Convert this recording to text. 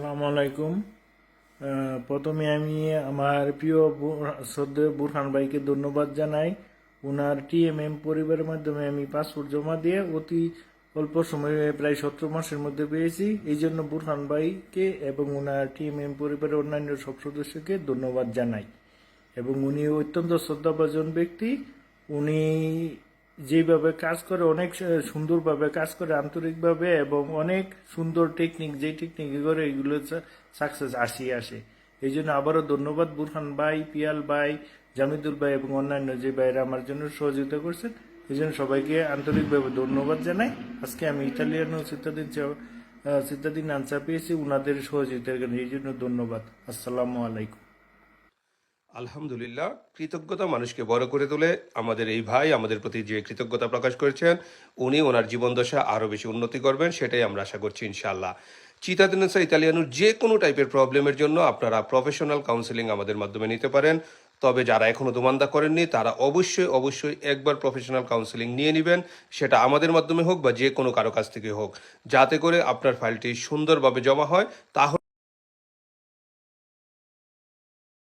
আসসালামু আলাইকুম। প্রথমে আমি আমার প্রিয় শ্রদ্ধেয় বুরহান ভাইকে ধন্যবাদ জানাই। ওনার টিএমএম পরিবারের মাধ্যমে আমি পাসপোর্ট জমা দিয়ে অতি অল্প সময়ে প্রায় সতেরো মাসের মধ্যে পেয়েছি। এই জন্য বুরহান ভাইকে এবং ওনার টিএমএম পরিবারের অন্যান্য সব সদস্যকে ধন্যবাদ জানাই। এবং উনি অত্যন্ত শ্রদ্ধাভাজন ব্যক্তি। উনি যেভাবে কাজ করে, অনেক সুন্দরভাবে কাজ করে, আন্তরিকভাবে এবং অনেক সুন্দর টেকনিক যে টেকনিক করে এগুলো সাকসেস আসিয়ে আসে এই জন্য আবারও ধন্যবাদ বুরহান ভাই, পিয়াল ভাই, জামিদুল ভাই এবং অন্যান্য যে ভাইরা আমার জন্য সহযোগিতা করছেন। এই জন্য সবাইকে আন্তরিকভাবে ধন্যবাদ জানাই। আজকে আমি ইতালিয়ান সিদ্ধাদিন সিদ্ধাদিন আনসার পেয়েছি ওনাদের সহযোগিতার জন্য এই জন্য ধন্যবাদ। আসসালামু আলাইকুম। আলহামদুলিল্লাহ, কৃতজ্ঞতা মানুষকে বড় করে তোলে। আমাদের এই ভাই আমাদের প্রতি যে কৃতজ্ঞতা প্রকাশ করেছেন, উনি ওনার জীবনদশা আরও বেশি উন্নতি করবেন, সেটাই আমরা আশা করছি ইনশাআল্লাহ। চিতাদিনসা ইতালিয়ানুর যে কোনো টাইপের প্রবলেমের জন্য আপনারা প্রফেশনাল কাউন্সেলিং আমাদের মাধ্যমে নিতে পারেন। তবে যারা এখনও দোমান্দা করেননি, তারা অবশ্যই অবশ্যই একবার প্রফেশনাল কাউন্সেলিং নিয়ে নেবেন। সেটা আমাদের মাধ্যমে হোক বা যে কোনো কারও কাছ থেকে হোক। যাতে করে আপনার ফাইলটি সুন্দরভাবে জমা হয়, তাহলে